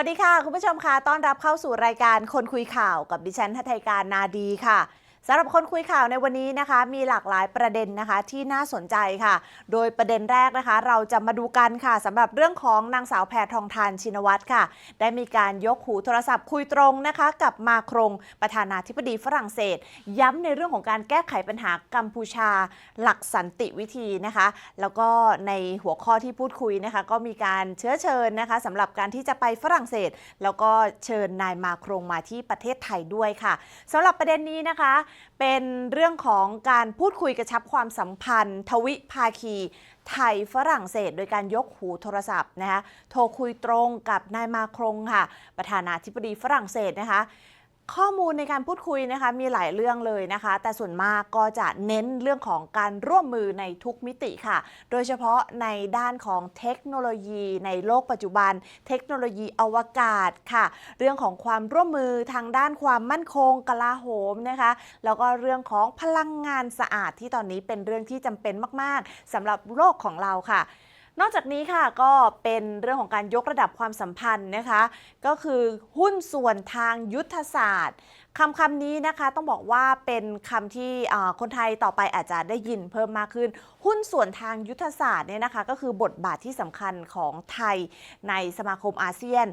วัสดีค่ะ คุณผู้ชมค่ะต้อนรับเข้าสู่รายการคนคุยข่าวกับดิฉันทัทยการนาดีค่ะ สำหรับคนคุยข่าวในวันนี้นะคะมีหลากหลายประเด็นนะคะที่น่าสนใจค่ะ โดยประเด็นแรกนะคะ เราจะมาดูกันค่ะสำหรับเรื่องของนางสาวแพทองทานชินวัตรค่ะ ได้มีการยกหูโทรศัพท์คุยตรงนะคะ กับมาครงประธานาธิบดีฝรั่งเศส ย้ำในเรื่องของการแก้ไขปัญหากัมพูชาหลักสันติวิธีนะคะ แล้วก็ในหัวข้อที่พูดคุยนะคะ ก็มีการเชื้อเชิญนะคะสำหรับการที่จะไปฝรั่งเศส แล้วก็เชิญนายมาครงมาที่ประเทศไทยด้วยค่ะสำหรับประเด็นนี้นะคะเป็นเรื่องของการพูดคุยกระชับความสัมพันธ์ ทวิภาคีไทยฝรั่งเศส โดยการยกหูโทรศัพท์นะคะโทรคุยตรงกับนายมาครงค่ะ ประธานาธิบดีฝรั่งเศสนะคะ ข้อมูลในการพูดคุยนะคะมีหลายเรื่องเลยนะคะ แต่ส่วนมากก็จะเน้นเรื่องของการร่วมมือในทุกมิติค่ะ โดยเฉพาะในด้านของเทคโนโลยี ในโลกปัจจุบัน เทคโนโลยีอวกาศค่ะ เรื่องของความร่วมมือทางด้านความมั่นคงกลาโหมนะคะแล้วก็เรื่องของพลังงานสะอาดที่ตอนนี้เป็นเรื่องที่จำเป็นมาก ๆสำหรับโลกของเราค่ะ นอกจากนี้ค่ะก็เป็นเรื่องของการยกระดับความสัมพันธ์นะคะ ก็คือหุ้นส่วนทางยุทธศาสตร์คำคำนี้นะคะต้องบอกว่าเป็นคำที่คนไทยต่อไปอาจจะได้ยินเพิ่มมากขึ้น หุ้นส่วนทางยุทธศาสตร์เนี่ยนะคะก็คือบทบาทที่สำคัญของไทยในสมาคมอาเซียน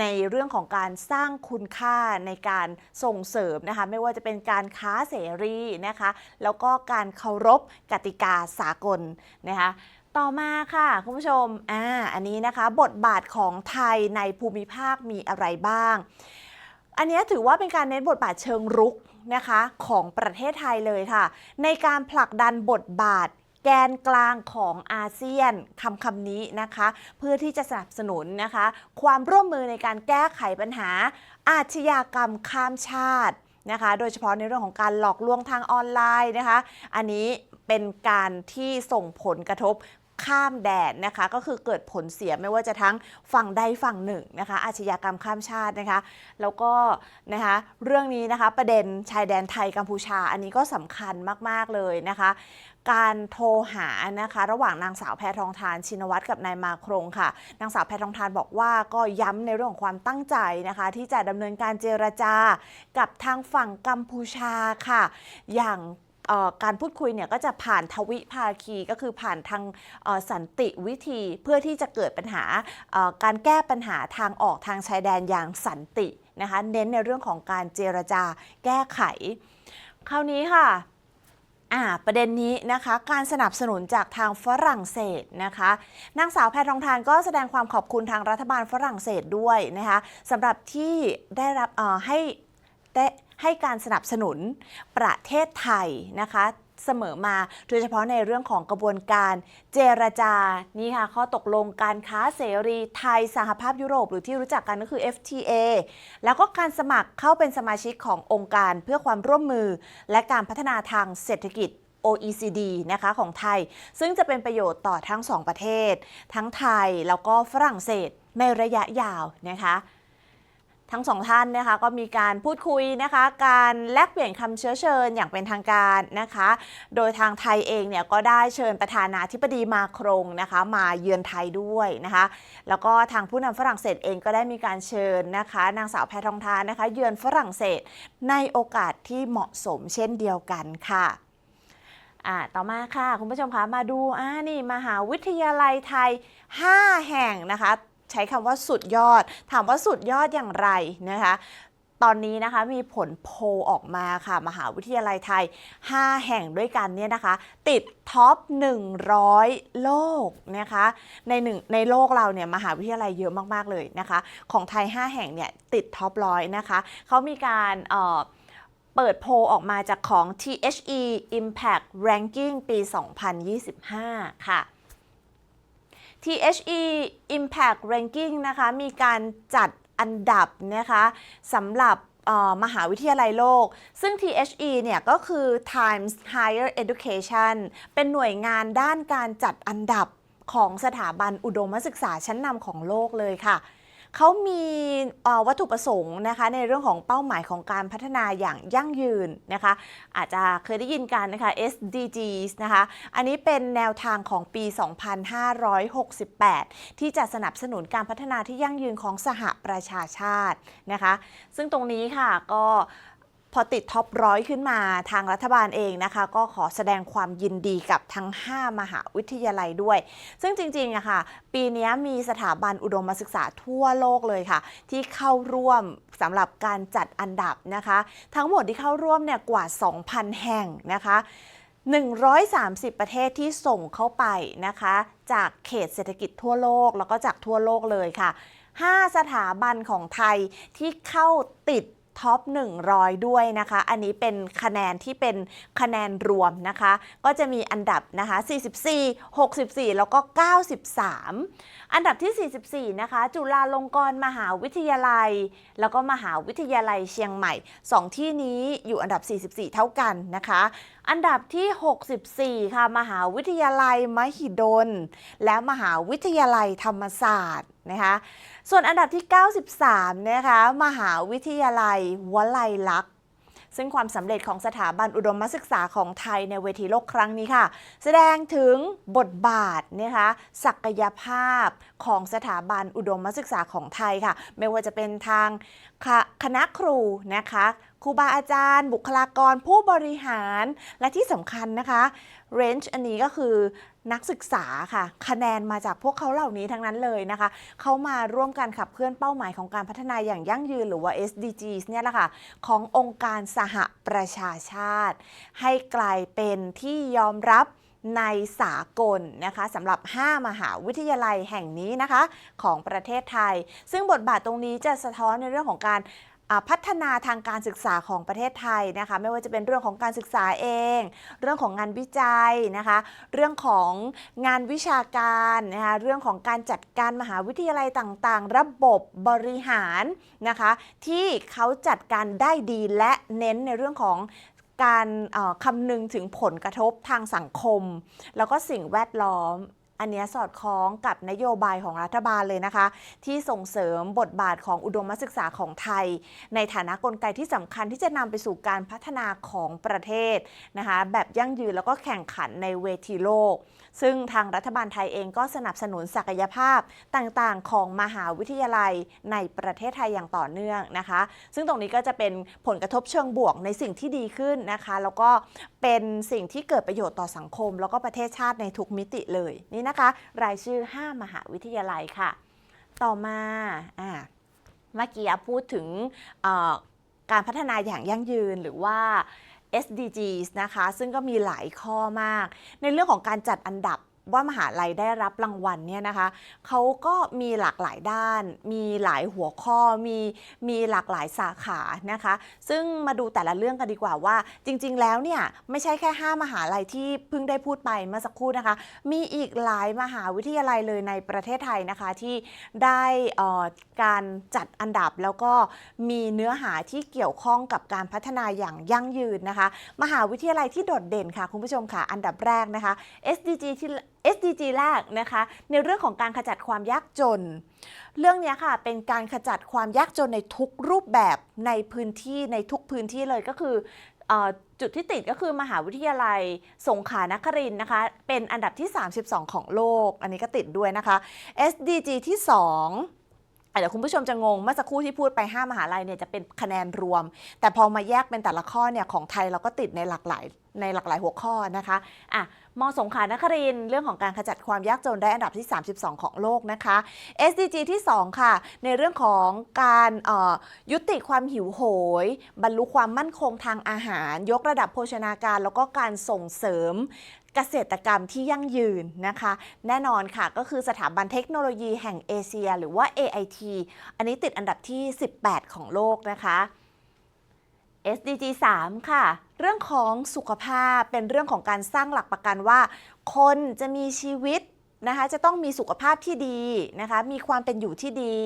ในเรื่องของการสร้างคุณค่าในการส่งเสริมนะคะไม่ว่าจะเป็นการค้าเสรีนะคะแล้วก็การเคารพกติกาสากลนะคะ ต่อมาค่ะคุณผู้ชมอ่าอันนี้นะคะ บทบาทของไทยในภูมิภาคมีอะไรบ้าง อันนี้ถือว่าเป็นการเน้นบทบาทเชิงรุกนะคะของประเทศไทยเลยค่ะ ในการผลักดันบทบาทแกนกลางของอาเซียนคำคำนี้นะคะ เพื่อที่จะสนับสนุนนะคะ ความร่วมมือในการแก้ไขปัญหา อาชญากรรมข้ามชาตินะคะ โดยเฉพาะในเรื่องของการหลอกลวงทางออนไลน์นะคะ อันนี้เป็นการที่ส่งผลกระทบ ข้ามแดนนะคะ ก็คือเกิดผลเสียไม่ว่าจะทั้งฝั่งใดฝั่งหนึ่งนะคะ อาชญากรรมข้ามชาตินะคะ แล้วก็นะคะเรื่องนี้นะคะประเด็นชายแดนไทยกัมพูชา อันนี้ก็สำคัญมาก ๆ เลยนะคะ การโทรหานะคะระหว่างนางสาวแพทองทานชินวัตรกับนายมาครงค่ะ นางสาวแพทองทานบอกว่าก็ย้ำในเรื่องของความตั้งใจนะคะ ที่จะดำเนินการเจรจากับทางฝั่งกัมพูชาค่ะ อย่าง การพูดคุยเนี่ยก็จะผ่านทวิภาคีก็คือผ่านทางสันติวิธีเพื่อที่จะเกิดปัญหาการแก้ปัญหาทางออกทางชายแดนอย่างสันตินะคะเน้นในเรื่องของการเจรจาแก้ไข คราวนี้ค่ะประเด็นนี้นะคะการสนับสนุนจากทางฝรั่งเศสนะคะนางสาวแพทองทานก็แสดงความขอบคุณทางรัฐบาลฝรั่งเศสด้วยนะคะสำหรับที่ได้รับให้ได้ ให้การสนับสนุนประเทศไทยนะคะเสมอมาโดยเฉพาะในเรื่องของกระบวนการเจรจา นี่ค่ะ ข้อตกลงการค้าเสรีไทยสหภาพยุโรป หรือที่รู้จักกันก็คือ FTA แล้วก็การสมัครเข้าเป็นสมาชิกขององค์การเพื่อความร่วมมือ และการพัฒนาทางเศรษฐกิจ OECD นะคะของไทย ซึ่งจะเป็นประโยชน์ต่อทั้งสองประเทศ ทั้งไทยแล้วก็ฝรั่งเศสในระยะยาวนะคะ ทั้งสองท่านนะคะก็มีการพูดคุยนะคะ การแลกเปลี่ยนคำเชื้อเชิญอย่างเป็นทางการนะคะ โดยทางไทยเองเนี่ยก็ได้เชิญประธานาธิบดีมาครงนะคะ มาเยือนไทยด้วยนะคะ แล้วก็ทางผู้นำฝรั่งเศสเองก็ได้มีการเชิญนะคะ นางสาวแพทองทานนะคะ เยือนฝรั่งเศสในโอกาสที่เหมาะสมเช่นเดียวกันค่ะ่าต่อมาค่ะ คุณผู้ชมคะมาดูอ่านี่มหาวิทยาลัยไทย 5 แห่งนะคะ ใช้คำว่าสุดยอด ถามว่าสุดยอดอย่างไรนะคะตอนนี้นะคะมีผลโพออกมาค่ะมหาวิทยาลัยไทย 5 แห่งด้วยกันเนี่ยนะคะ ติดท็อป 100 โลกนะคะในหนึ่งในโลกเราเนี่ยมหาวิทยาลัยเยอะมาก ๆ เลยนะคะ ของไทย 5 แห่งเนี่ยติดท็อปร้อยนะคะเขามีการเอ่อเปิดโพออกมาจากของ THE Impact Ranking ปี 2025 ค่ะ THE Impact Ranking นะคะมีการจัดอันดับนะคะสำหรับมหาวิทยาลัยโลก ซึ่ง THE เนี่ยก็คือ Times Higher Education เป็นหน่วยงานด้านการจัดอันดับของสถาบันอุดมศึกษาชั้นนำของโลกเลยค่ะ เขามีวัตถุประสงค์นะคะในเรื่องของเป้าหมายของการพัฒนาอย่างยั่งยืนนะคะ อาจจะเคยได้ยินกันนะคะ SDGs นะคะอันนี้เป็นแนวทางของปี 2568 ที่จะสนับสนุนการพัฒนาที่ยั่งยืนของสหประชาชาตินะคะ ซึ่งตรงนี้ค่ะก็ พอติดท็อปร้อยขึ้นมาทางรัฐบาลเองนะคะ ก็ขอแสดงความยินดีกับทั้ง 5 มหาวิทยาลัยด้วย ซึ่งจริงๆอะค่ะ ปีนี้มีสถาบันอุดมศึกษาทั่วโลกเลยค่ะ ที่เข้าร่วมสำหรับการจัดอันดับนะคะ ทั้งหมดที่เข้าร่วมเนี่ยกว่า 2,000 แห่งนะคะ 130 ประเทศที่ส่งเข้าไปนะคะ จากเขตเศรษฐกิจทั่วโลกแล้วก็จากทั่วโลกเลยค่ะ 5 สถาบันของไทยที่เข้าติด ท็อป 100 ด้วยนะคะ อันนี้เป็นคะแนนที่เป็นคะแนนรวมนะคะ ก็จะมีอันดับนะคะ 44 64 แล้วก็ 93 อันดับที่ 44 นะคะ จุฬาลงกรณ์มหาวิทยาลัย แล้วก็มหาวิทยาลัยเชียงใหม่ 2 ที่นี้อยู่อันดับ 44 เท่ากันนะคะ อันดับที่ 64 ค่ะ มหาวิทยาลัยมหิดล และมหาวิทยาลัยธรรมศาสตร์นะคะ ส่วนอันดับที่ 93 นะคะ มหาวิทยาลัยวลัยลักษณ์ซึ่งความสำเร็จของสถาบันอุดมศึกษาของไทยในเวทีโลกครั้งนี้ค่ะ แสดงถึงบทบาทนะคะศักยภาพของสถาบันอุดมศึกษาของไทยค่ะ ไม่ว่าจะเป็นทางคณะครูนะคะ ครูบาอาจารย์ บุคลากรผู้บริหารและที่สำคัญนะคะเรนจ์อันนี้ก็คือนักศึกษาค่ะ คะแนนมาจากพวกเขาเหล่านี้ทั้งนั้นเลยนะคะ เขามาร่วมกันขับเคลื่อนเป้าหมายของการพัฒนาอย่างยั่งยืนหรือว่า SDGs เนี่ยแหละค่ะ ขององค์การสหประชาชาติ ให้กลายเป็นที่ยอมรับในสากลนะคะสำหรับ 5 มหาวิทยาลัยแห่งนี้นะคะ ของประเทศไทย ซึ่งบทบาทตรงนี้จะสะท้อนในเรื่องของการ พัฒนาทางการศึกษาของประเทศไทยนะคะไม่ว่าจะเป็นเรื่องของการศึกษาเอง เรื่องของงานวิจัยนะคะเรื่องของงานวิชาการนะคะเรื่องของการจัดการมหาวิทยาลัยต่างๆ ระบบบริหารนะคะที่เขาจัดการได้ดีและเน้นในเรื่องของการคำนึงถึงผลกระทบทางสังคม แล้วก็สิ่งแวดล้อม อันนี้สอดคล้องกับนโยบายของรัฐบาลเลยนะคะ ที่ส่งเสริมบทบาทของอุดมศึกษาของไทย ในฐานะกลไกที่สำคัญที่จะนำไปสู่การพัฒนาของประเทศนะคะแบบยั่งยืนแล้วก็แข่งขันในเวทีโลก ซึ่งทางรัฐบาลไทยเองก็สนับสนุนศักยภาพต่างๆ ของมหาวิทยาลัยในประเทศไทยอย่างต่อเนื่องนะคะ ซึ่งตรงนี้ก็จะเป็นผลกระทบเชิงบวกในสิ่งที่ดีขึ้นนะคะ แล้วก็เป็นสิ่งที่เกิดประโยชน์ต่อสังคม แล้วก็ประเทศชาติในทุกมิติเลยนี่นะคะ รายชื่อ 5 มหาวิทยาลัยค่ะ ต่อมาอ่าเมื่อกี้พูดถึงการพัฒนาอย่างยั่งยืนหรือว่า SDGs นะคะ ซึ่งก็มีหลายข้อมาก ในเรื่องของการจัดอันดับ ว่ามหาลัยได้รับรางวัลเนี่ยนะคะเขาก็มีหลากหลายด้าน มีหลายหัวข้อมีมีหลากหลายสาขานะคะ ซึ่งมาดูแต่ละเรื่องกันดีกว่าว่า จริง ๆ แล้วเนี่ยไม่ใช่แค่ 5 มหาลัยที่เพิ่งได้พูดไปเมื่อสักครู่นะคะ มีอีกหลายมหาวิทยาลัยเลยในประเทศไทยนะคะที่ได้อ่อการจัดอันดับแล้วก็มีเนื้อหาที่เกี่ยวข้องกับการพัฒนาอย่างยั่งยืนนะคะ มหาวิทยาลัยที่โดดเด่นค่ะคุณผู้ชมค่ะอันดับแรกนะคะ SDG ที่ SDG แรกนะคะ ในเรื่องของการขจัดความยากจน เรื่องนี้ค่ะเป็นการขจัดความยากจนในทุกรูปแบบในพื้นที่ในทุกพื้นที่เลยก็คือจุดที่ติดก็คือมหาวิทยาลัยสงขลานครินนะคะ เป็นอันดับที่ 32 ของโลก อันนี้ก็ติดด้วยนะคะ SDG ที่ 2 อะเดี๋ยวคุณผู้ชมจะงงเมื่อสักครู่ที่พูดไป 5 มหาลัยเนี่ยจะเป็นคะแนนรวม แต่พอมาแยกเป็นแต่ละข้อเนี่ยของไทยเราก็ติดในหลากหลายในหลากหลายหัวข้อนะคะอะมสงขลานครินเรื่องของการขจัดความยากจนได้อันดับที่ 32 ของโลกนะคะ SDG ที่ 2 ค่ะ ในเรื่องของการยุติความหิวโหย บรรลุความมั่นคงทางอาหาร ยกระดับโภชนาการ แล้วก็การส่งเสริม เกษตรกรรมที่ยั่งยืนนะคะ แน่นอนค่ะก็คือสถาบันเทคโนโลยีแห่งเอเชีย หรือว่า AIT อันนี้ติดอันดับที่ 18 ของโลกนะคะ SDG 3 ค่ะ เรื่องของสุขภาพเป็นเรื่องของการสร้างหลักประกันว่า คนจะมีชีวิต นะคะจะต้องมีสุขภาพที่ดีนะคะมีความเป็นอยู่ที่ดี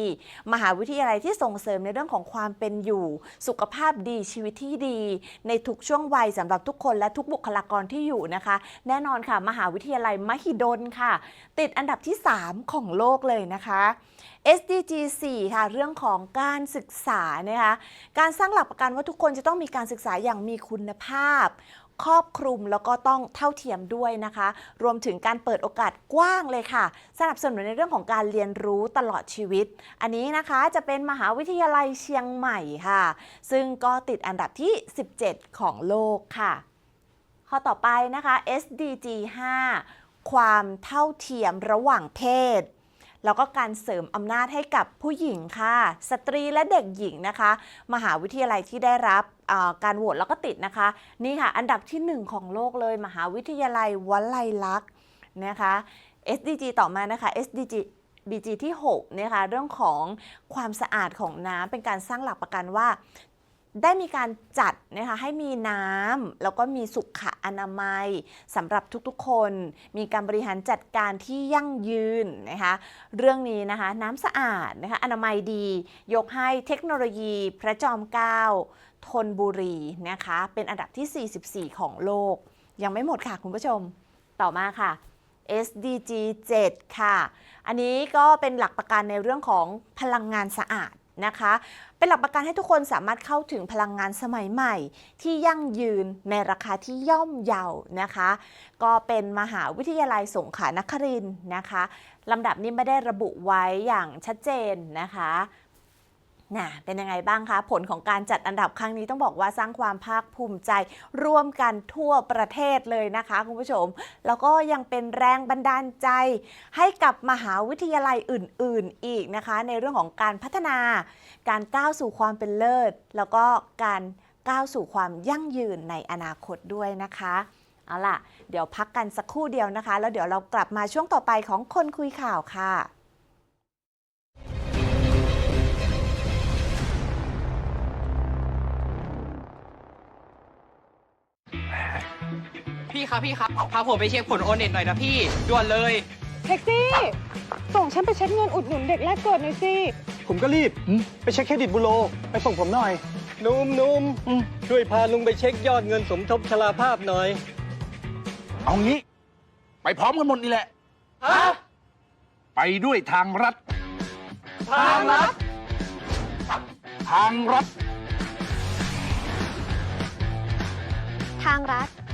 มหาวิทยาลัยที่ส่งเสริมในเรื่องของความเป็นอยู่ สุขภาพดีชีวิตที่ดี ในทุกช่วงวัยสำหรับทุกคนและทุกบุคลากรที่อยู่นะคะ แน่นอนค่ะ มหาวิทยาลัยมหิดลค่ะ ติดอันดับที่ 3 ของโลกเลยนะคะ SDG 4 ค่ะ เรื่องของการศึกษานะคะการสร้างหลักประกันว่าทุกคนจะต้องมีการศึกษาอย่างมีคุณภาพ ครอบคลุมแล้วก็ต้องเท่าเทียมด้วยนะคะ รวมถึงการเปิดโอกาสกว้างเลยค่ะ สนับสนุนในเรื่องของการเรียนรู้ตลอดชีวิต อันนี้นะคะจะเป็นมหาวิทยาลัยเชียงใหม่ค่ะ ซึ่งก็ติดอันดับที่ 17 ของโลกค่ะ ข้อต่อไปนะคะ SDG 5 ความเท่าเทียมระหว่างเพศ แล้วก็การเสริมอำนาจให้กับผู้หญิงค่ะ สตรีและเด็กหญิงนะคะ มหาวิทยาลัยที่ได้รับการโหวตแล้วก็ติดนะคะ นี่ค่ะ อันดับที่ 1 ของโลกเลย มหาวิทยาลัยวลัยลักษณ์นะคะ SDG ต่อมานะคะ SDG DG ที่6นะคะเรื่องของความสะอาดของน้ำเป็นการสร้างหลักประกันว่าได้มีการจัดนะคะให้มีน้ำแล้วก็มีสุข อนามัยสำหรับทุกๆคน มีการบริหารจัดการที่ยั่งยืนนะคะเรื่องนี้นะคะน้ำสะอาดนะคะอนามัยดี ยกให้เทคโนโลยีพระจอมเกล้าธนบุรีนะคะเป็นอันดับที่ 44 ของโลก ยังไม่หมดค่ะคุณผู้ชมต่อมาค่ะ SDG 7 ค่ะ อันนี้ก็เป็นหลักประกันในเรื่องของพลังงานสะอาดนะคะ เป็นหลักประกันให้ทุกคนสามารถเข้าถึงพลังงานสมัยใหม่ ที่ยั่งยืนในราคาที่ย่อมเยานะคะ ก็เป็นมหาวิทยาลัยสงขลานครินนะคะลำดับนี้ไม่ได้ระบุไว้อย่างชัดเจนนะคะ นะเป็นยังไงบ้างคะ ผลของการจัดอันดับครั้งนี้ต้องบอกว่าสร้างความภาคภูมิใจร่วมกันทั่วประเทศเลยนะคะคุณผู้ชม แล้วก็ยังเป็นแรงบันดาลใจ ให้กับมหาวิทยาลัยอื่น ๆ อีกนะคะ ในเรื่องของการพัฒนา การก้าวสู่ความเป็นเลิศ แล้วก็การก้าวสู่ความยั่งยืนในอนาคตด้วยนะคะเอาล่ะ เดี๋ยวพักกันสักครู่เดียวนะคะ แล้วเดี๋ยวเรากลับมาช่วงต่อไปของคนคุยข่าวค่ะ พี่ครับพี่ครับพาผมไปเช็คผลโอนเน็ตหน่อยนะพี่ด่วนเลยแท็กซี่ ส่งฉันไปเช็คเงินอุดหนุนเด็กแรกเกิดหน่อยสิ ผมก็รีบ ไปเช็คเครดิตบูโร ไปส่งผมหน่อย นุ่มนุ่มช่วยพาลุงไปเช็คยอดเงินสมทบชราภาพหน่อย เอางี้ ไปพร้อมกันหมดนี่แหละ ฮะ ไปด้วยทางรัฐ ทางรัฐ ทางรัฐ ทางรัฐ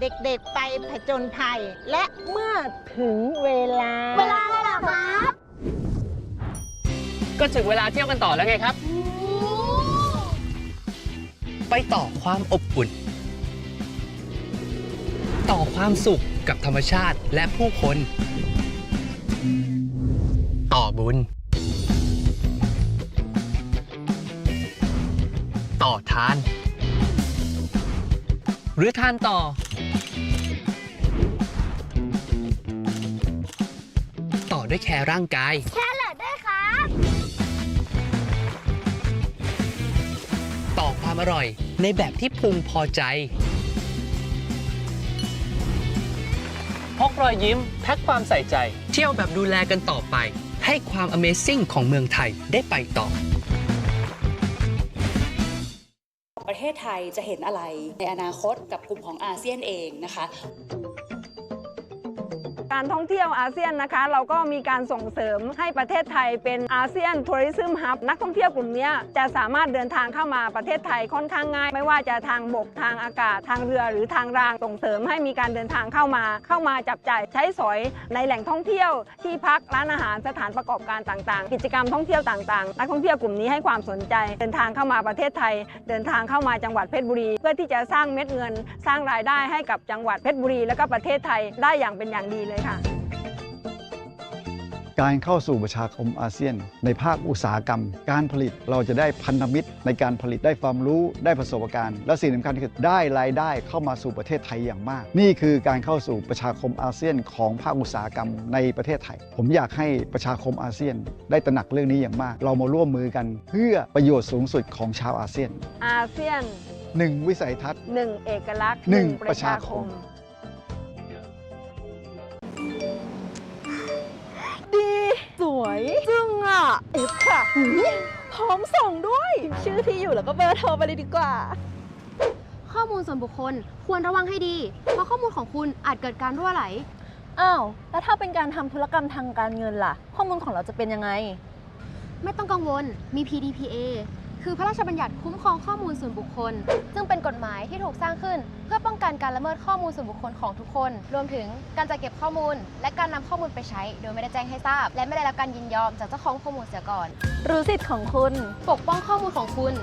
เด็กๆไปผจญภัย และเมื่อถึงเวลา เวลาแล้วเหรอครับก็ถึงเวลาเที่ยวกันต่อแล้วไงครับ ไปต่อความอบอุ่น ต่อความสุขกับธรรมชาติและผู้คน ต่อบุญ หรือทานต่อ ต่อด้วยแคร์ร่างกายต่อความอร่อยในแบบที่พึงพอใจ พกรอยยิ้มแพ็คความใส่ใจ เที่ยวแบบดูแลกันต่อไป ให้ความ Amazing ของเมืองไทยได้ไปต่อ ประเทศไทยจะเห็นอะไร ในอนาคตกับกลุ่มของอาเซียนเองนะคะ การท่องเที่ยวอาเซียนนะคะ เราก็มีการส่งเสริมให้ประเทศไทยเป็นอาเซียนทัวริซึมฮับนักท่องเที่ยวกลุ่มนี้จะสามารถเดินทางเข้ามาประเทศไทยค่อนข้างง่าย ไม่ว่าจะทางบกทางอากาศทางเรือหรือทางรางส่งเสริมให้มีการเดินทางเข้ามา เข้ามาจับจ่ายใช้สอยในแหล่งท่องเที่ยวที่พักร้านอาหารสถานประกอบการต่างๆ กิจกรรมท่องเที่ยวต่างๆ นักท่องเที่ยวกลุ่มนี้ให้ความสนใจ เดินทางเข้ามาประเทศไทย เดินทางเข้ามาจังหวัดเพชรบุรี เพื่อที่จะสร้างเม็ดเงิน สร้างรายได้ให้กับจังหวัดเพชรบุรี และก็ประเทศไทยได้อย่างเป็นอย่างดีเลยค่ะ การเข้าสู่ประชาคมอาเซียน ในภาคอุตสาหกรรม การผลิตเราจะได้พันธมิตร ในการผลิตได้ความรู้ได้ประสบการณ์ และสิ่งสำคัญคือได้รายได้เข้ามาสู่ประเทศไทยอย่างมาก นี่คือการเข้าสู่ประชาคมอาเซียนของภาคอุตสาหกรรมในประเทศไทย ผมอยากให้ประชาคมอาเซียน ได้ตระหนักเรื่องนี้อย่างมาก เรามาร่วมมือกัน เพื่อประโยชน์สูงสุดของชาวอาเซียนอาเซียน1วิสัยทัศน์หนึ่งเอกลักษณ์หนึ่งปประระชาชาคคม ดี สวยจึงอะเอฟค่ะพร้อมส่งด้วยชื่อที่อยู่แล้วก็เบอร์โทรไปเลยดีกว่า ข้อมูลส่วนบุคคลควรระวังให้ดี เพราะข้อมูลของคุณอาจเกิดการรั่วไหล อ้าว แล้วถ้าเป็นการทำธุรกรรมทางการเงินล่ะ ข้อมูลของเราจะเป็นยังไง ไม่ต้องกังวล มี PDPA คือพระราชบัญญัติคุ้มครองข้อมูลส่วนบุคคล ซึ่งเป็นกฎหมายที่ถูกสร้างขึ้น เพื่อป้องกันการละเมิดข้อมูลส่วนบุคคลของทุกคน รวมถึงการจัดเก็บข้อมูล และการนำข้อมูลไปใช้ โดยไม่ได้แจ้งให้ทราบ และไม่ได้รับการยินยอมจากเจ้าของข้อมูลเสียก่อน รู้สิทธิ์ของคุณ ปกป้องข้อมูลของคุณ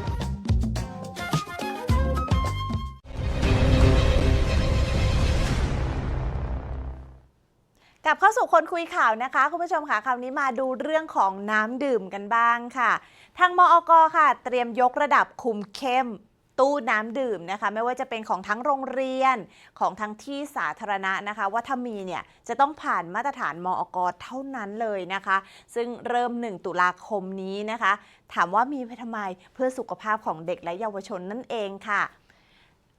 กลับเข้าสู่คนคุยข่าวนะคะ คุณผู้ชมค่ะคราวนี้มาดูเรื่องของน้ำดื่มกันบ้างค่ะ ทางมอกค่ะ เตรียมยกระดับคุมเข้มตู้น้ำดื่มนะคะ ไม่ว่าจะเป็นของทั้งโรงเรียนของทั้งที่สาธารณะนะคะ ว่าถ้ามีเนี่ยจะต้องผ่านมาตรฐานมอกเท่านั้นเลยนะคะ ซึ่งเริ่ม 1 ตุลาคมนี้นะคะ ถามว่ามีไปทำไมเพื่อสุขภาพของเด็กและเยาวชนนั่นเองค่ะ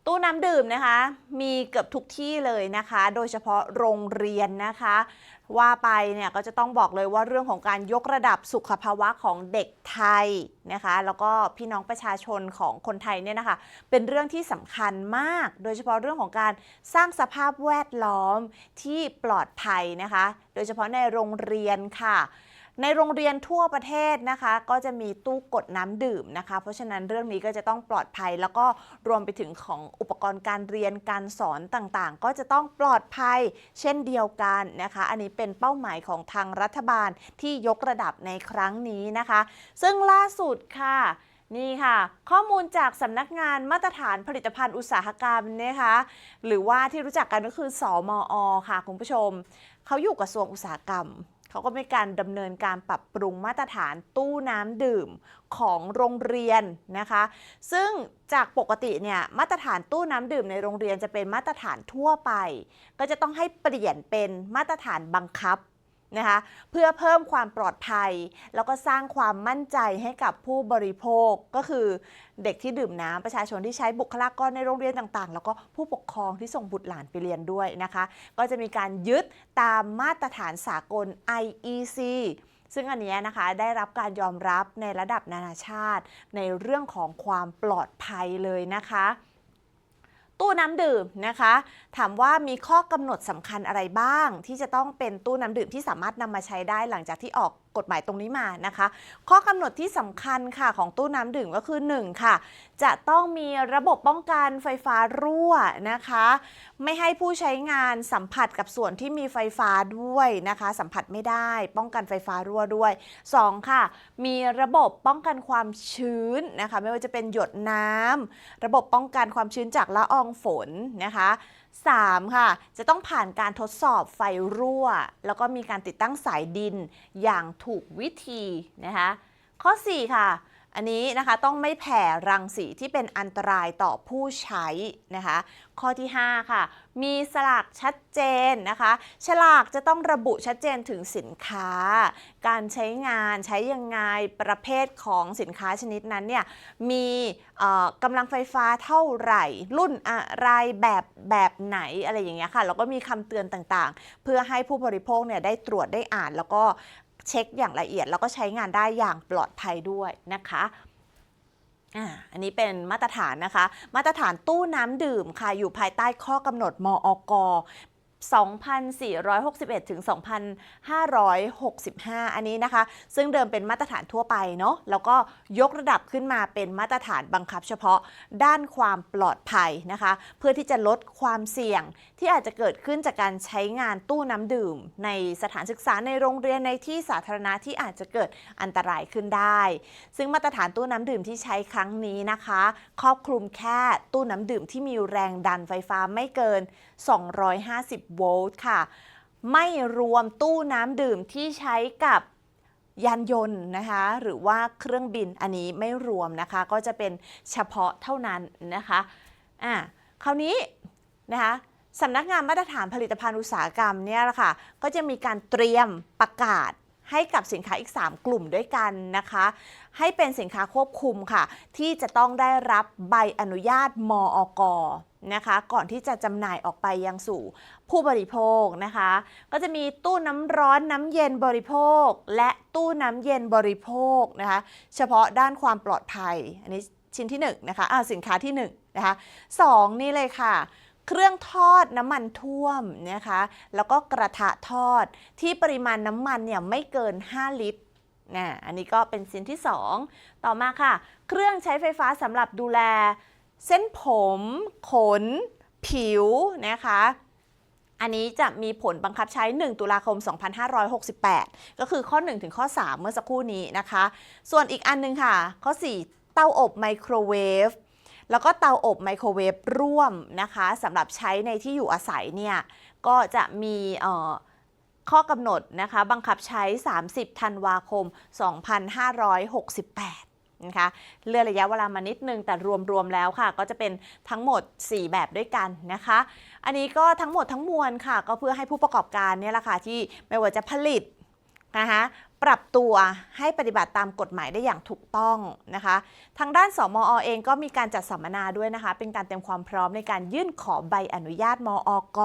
ตู้น้ำดื่มนะคะ มีเกือบทุกที่เลยนะคะ โดยเฉพาะโรงเรียนนะคะ ว่าไปเนี่ยก็จะต้องบอกเลยว่าเรื่องของการยกระดับสุขภาวะของเด็กไทยนะคะ แล้วก็พี่น้องประชาชนของคนไทยเนี่ยนะคะ เป็นเรื่องที่สำคัญมาก โดยเฉพาะเรื่องของการสร้างสภาพแวดล้อมที่ปลอดภัยนะคะ โดยเฉพาะในโรงเรียนค่ะ ในโรงเรียนทั่วประเทศนะคะ ก็จะมีตู้กดน้ำดื่มนะคะ เพราะฉะนั้นเรื่องนี้ก็จะต้องปลอดภัย แล้วก็รวมไปถึงของอุปกรณ์การเรียนการสอนต่างๆ ก็จะต้องปลอดภัยเช่นเดียวกันนะคะ อันนี้เป็นเป้าหมายของทางรัฐบาลที่ยกระดับในครั้งนี้นะคะ ซึ่งล่าสุดค่ะนี่ค่ะ ข้อมูลจากสำนักงานมาตรฐานผลิตภัณฑ์อุตสาหกรรมนะคะหรือว่าที่รู้จักกันก็คือสอมอค่ะคุณผู้ชม เขาอยู่กระทรวงอุตสาหกรรม เขาก็มีการดำเนินการปรับปรุงมาตรฐานตู้น้ำดื่มของโรงเรียนนะคะ ซึ่งจากปกติเนี่ยมาตรฐานตู้น้ำดื่มในโรงเรียนจะเป็นมาตรฐานทั่วไป ก็จะต้องให้เปลี่ยนเป็นมาตรฐานบังคับ นะคะเพื่อเพิ่มความปลอดภัย แล้วก็สร้างความมั่นใจให้กับผู้บริโภคก็คือเด็กที่ดื่มน้ำประชาชนที่ใช้บุคลากรในโรงเรียนต่างๆ แล้วก็ผู้ปกครองที่ส่งบุตรหลานไปเรียนด้วยนะคะ ก็จะมีการยึดตามมาตรฐานสากล IEC ซึ่งอันนี้นะคะได้รับการยอมรับในระดับนานาชาติ ในเรื่องของความปลอดภัยเลยนะคะ ตู้น้ำดื่มนะคะ ถามว่ามีข้อกำหนดสำคัญอะไรบ้าง ที่จะต้องเป็นตู้น้ำดื่มที่สามารถนำมาใช้ได้หลังจากที่ออก กฎหมายตรงนี้มานะคะ ข้อกำหนดที่สำคัญค่ะของตู้น้ำดื่มก็คือ 1 ค่ะ จะต้องมีระบบป้องกันไฟฟ้ารั่วนะคะ ไม่ให้ผู้ใช้งานสัมผัสกับส่วนที่มีไฟฟ้าด้วยนะคะ สัมผัสไม่ได้ป้องกันไฟฟ้ารั่วด้วย 2 ค่ะ มีระบบป้องกันความชื้นนะคะ ไม่ว่าจะเป็นหยดน้ำระบบป้องกันความชื้นจากละอองฝนนะคะ 3. ค่ะ จะต้องผ่านการทดสอบไฟรั่ว แล้วก็มีการติดตั้งสายดินอย่างถูกวิธีนะคะ ข้อ 4 ค่ะ อันนี้นะคะต้องไม่แผ่รังสีที่เป็นอันตรายต่อผู้ใช้นะคะ ข้อที่ 5 ค่ะ มีสลากชัดเจนนะคะ ฉลากจะต้องระบุชัดเจนถึงสินค้า การใช้งานใช้ยังไงประเภทของสินค้าชนิดนั้นเนี่ยมีกำลังไฟฟ้าเท่าไหร่ รุ่นอะไรแบบแบบไหนอะไรอย่างเงี้ยค่ะแล้วก็มีคำเตือนต่างๆ เพื่อให้ผู้บริโภคเนี่ยได้ตรวจได้อ่านแล้วก็ เช็คอย่างละเอียด แล้วก็ใช้งานได้อย่างปลอดภัยด้วยนะคะอ่าอันนี้เป็นมาตรฐานนะคะ มาตรฐานตู้น้ำดื่มค่ะ อยู่ภายใต้ข้อกำหนดมอก 2,461 ถึง 2,565 อันนี้นะคะ ซึ่งเดิมเป็นมาตรฐานทั่วไปเนาะแล้วก็ยกระดับขึ้นมาเป็นมาตรฐานบังคับเฉพาะด้านความปลอดภัยนะคะ เพื่อที่จะลดความเสี่ยงที่อาจจะเกิดขึ้นจากการใช้งานตู้น้ำดื่ม ในสถานศึกษาในโรงเรียนในที่สาธารณะที่อาจจะเกิดอันตรายขึ้นได้ ซึ่งมาตรฐานตู้น้ำดื่มที่ใช้ครั้งนี้นะคะ ครอบคลุมแค่ตู้น้ำดื่มที่มีแรงดันไฟฟ้าไม่เกิน 250โวลต์ค่ะ ไม่รวมตู้น้ำดื่มที่ใช้กับยานยนต์นะคะ หรือว่าเครื่องบินอันนี้ไม่รวมนะคะ ก็จะเป็นเฉพาะเท่านั้นนะคะอะคราวนี้นะคะสำนักงานมาตรฐานผลิตภัณฑ์อุตสาหกรรมเนี่ยแหละค่ะ ก็จะมีการเตรียมประกาศให้กับสินค้าอีก 3 กลุ่มด้วยกันนะคะ ให้เป็นสินค้าควบคุมค่ะ ที่จะต้องได้รับใบอนุญาตมอก นะคะ ก่อนที่จะจำหน่ายออกไปยังสู่ผู้บริโภคนะคะ ก็จะมีตู้น้ำร้อนน้ำเย็นบริโภค และตู้น้ำเย็นบริโภคนะคะ เฉพาะด้านความปลอดภัย อันนี้ชิ้นที่1นนะคะอ่าสินค้าที่1นนะคะสองนี่เลยค่ะเครื่องทอดน้ำมันท่วมนะคะ แล้วก็กระทะทอดที่ปริมาณน้ำมันเนี่ยไม่เกิน 5 ลิตรนะอันนี้ก็เป็นสินที่ 2 ต่อมาค่ะ เครื่องใช้ไฟฟ้าสำหรับดูแล เส้นผม ขน ผิวนะคะอันนี้จะมีผลบังคับใช้ 1 ตุลาคม 2568 ก็คือข้อ 1 ถึงข้อ 3 เมื่อสักครู่นี้นะคะ ส่วนอีกอันหนึงค่ะ ข้อ 4 เตาอบไมโครเวฟ แล้วก็เตาอบไมโครเวฟร่วมนะคะสำหรับใช้ในที่อยู่อาศัยเนี่ย ก็จะมีข้อกำหนดนะคะ บังคับใช้ 30 ธันวาคม 2568 นะคะเลื่อนระยะเวลามานิดนึงแต่รวมๆแล้วค่ะ ก็จะเป็นทั้งหมด 4 แบบด้วยกันนะคะ อันนี้ก็ทั้งหมดทั้งมวลค่ะ ก็เพื่อให้ผู้ประกอบการเนี่ยแหละค่ะที่ไม่ว่าจะผลิตนะคะ ปรับตัวให้ปฏิบัติตามกฎหมายได้อย่างถูกต้องนะคะ ทางด้านสมอเองก็มีการจัดสัมมนาด้วยนะคะ เป็นการเตรียมความพร้อมในการยื่นขอใบอนุญาตมอก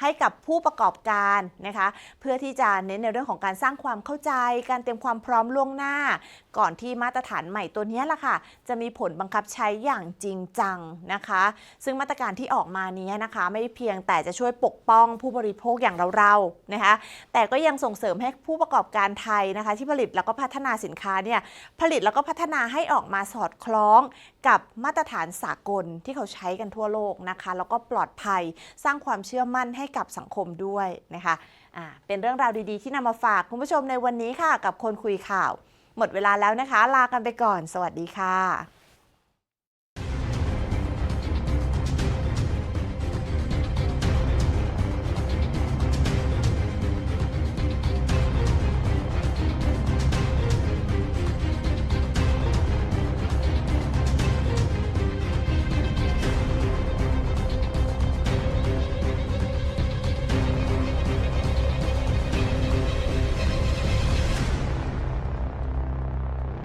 ให้กับผู้ประกอบการนะคะ เพื่อที่จะเน้นในเรื่องของการสร้างความเข้าใจ การเตรียมความพร้อมล่วงหน้า ก่อนที่มาตรฐานใหม่ตัวนี้ล่ะค่ะ จะมีผลบังคับใช้อย่างจริงจังนะคะ ซึ่งมาตรการที่ออกมานี้นะคะ ไม่เพียงแต่จะช่วยปกป้องผู้บริโภคอย่างเราๆนะคะ แต่ก็ยังส่งเสริมให้ผู้ประกอบการไทยนะคะที่ผลิตแล้วก็พัฒนาสินค้าเนี่ยผลิตแล้วก็พัฒนาให้ออกมาสอดคล้องกับมาตรฐานสากลที่เขาใช้กันทั่วโลกนะคะแล้วก็ปลอดภัยสร้างความเชื่อมั่นให้กับสังคมด้วยนะคะเป็นเรื่องราวดีๆ ที่นำมาฝากคุณผู้ชมในวันนี้ค่ะ กับคนคุยข่าว หมดเวลาแล้วนะคะ ลากันไปก่อน สวัสดีค่ะ